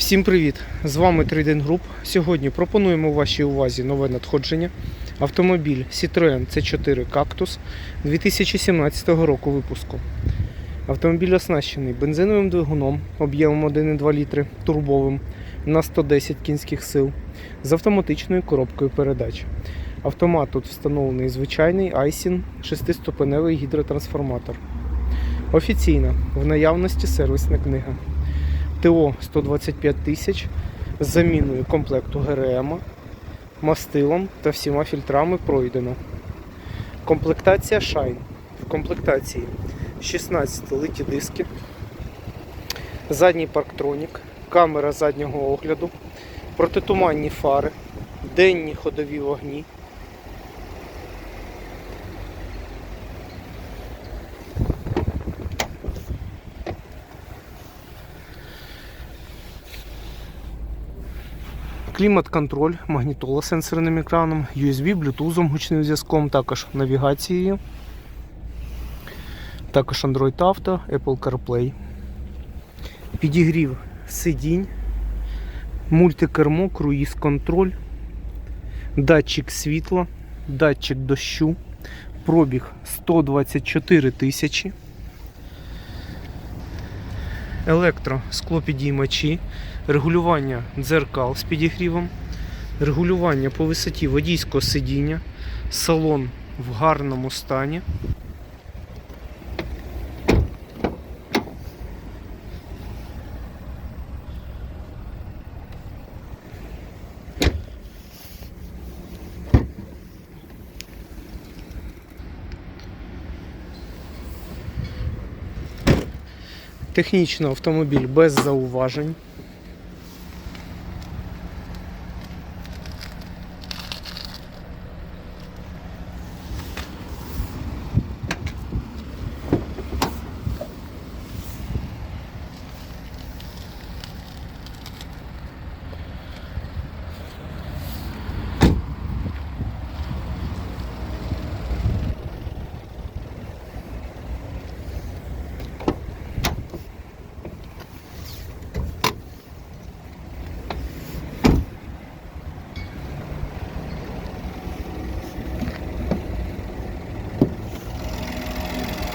Всім привіт! З вами Трейдинг Груп. Сьогодні пропонуємо вашій увазі нове надходження. Автомобіль Citroën C4 Cactus 2017 року випуску. Автомобіль оснащений бензиновим двигуном об'ємом 1,2 літри турбовим на 110 кінських сил з автоматичною коробкою передач. Автомат тут встановлений звичайний Айсін 6-ступеневий гідротрансформатор. Офіційна в наявності сервісна книга. ТО 125 тисяч з заміною комплекту ГРМ, мастилом та всіма фільтрами пройдено. Комплектація Shine. В комплектації 16 литі диски, задній парктронік, камера заднього огляду, протитуманні фари, денні ходові вогні. Клімат-контроль, магнітола сенсорним екраном, USB, Bluetooth, гучним зв'язком, також навігацією, також Android Auto, Apple CarPlay. Підігрів сидінь, мультикермо, круїз контроль, датчик світла, датчик дощу, пробіг 124 тисячі. Електросклопідіймачі, регулювання дзеркал з підігрівом, регулювання по висоті водійського сидіння, салон в гарному стані. Технічно автомобіль без зауважень.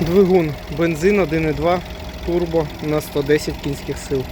Двигун бензин 1.2 турбо на 110 кінських сил.